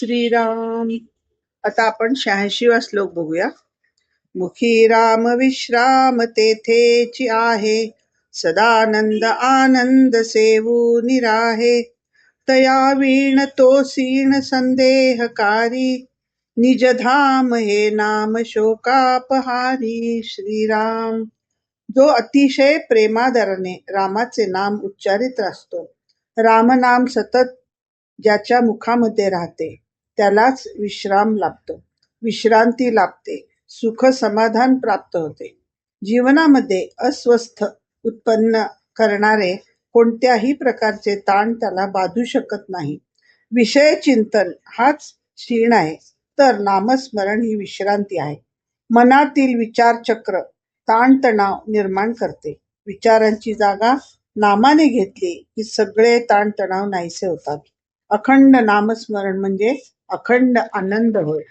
श्रीराम. आता आपण शहाऐंशीवा श्लोक बघूया. मुखी राम विश्राम तेथेची आहे. सदानंद आनंद सेवू निराहे. तया वीण तो सीण संदेहकारी. निजधाम हे नाम शोकापहारी श्रीराम. जो अतिशय प्रेमादराने रामाचे नाम उच्चारित असतो. रामनाम सतत ज्याच्या मुखामध्ये राहते. त्यालाच विश्राम लाभतो. विश्रांती लाभते. सुख समाधान प्राप्त होते. जीवनामध्ये अस्वस्थ उत्पन्न करणारे कोणत्याही प्रकारचे ताण त्याला बाधू शकत नाही. विषय चिंतन हाच क्षीण आहे. तर नामस्मरण ही विश्रांती आहे. मनातील विचारचक्र ताणतणाव निर्माण करते. विचारांची जागा नामाने घेतली की सगळे ताणतणाव नाहीसे होतात. अखंड नामस्मरण म्हणजे अखंड आनंद होय.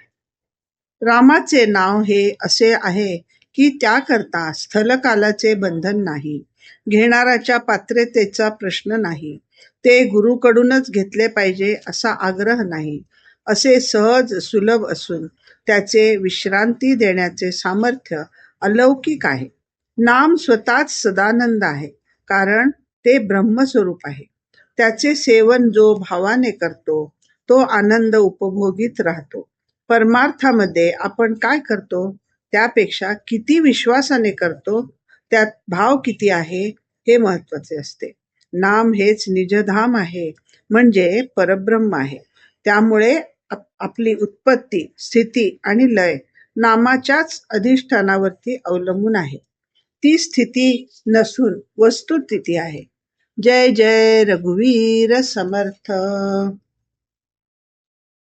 रामाचे नाव हे असे आहे की त्याकरता स्थलकालाचे बंधन नाही घेणाराच्या पात्रतेचा प्रश्न नाही ते गुरुकडूनच घेतले पाहिजे असा आग्रह नाही असे सहज सुलभ असून त्याचे विश्रांती देण्याचे सामर्थ्य अलौकिक आहे. नाम स्वतःच सदानंद आहे कारण ते ब्रह्मस्वरूप आहे. त्याचे सेवन जो भावाने करतो तो आनंद उपभोगीत राहतो. परमार्थामध्ये आपण काय करतो? त्यापेक्षा किती विश्वासाने करतो? त्यात भाव किती आहे? हे महत्त्वाचे असते. नाम हेच निजधाम आहे. म्हणजे परब्रह्म आहे. त्यामुळे आपली उत्पत्ती स्थिती आणि लय नामाच्याच अधिष्ठानावरती अवलंबून आहे. ती स्थिती नसून वस्तुस्थिती आहे. जय जय रघुवीर समर्थ!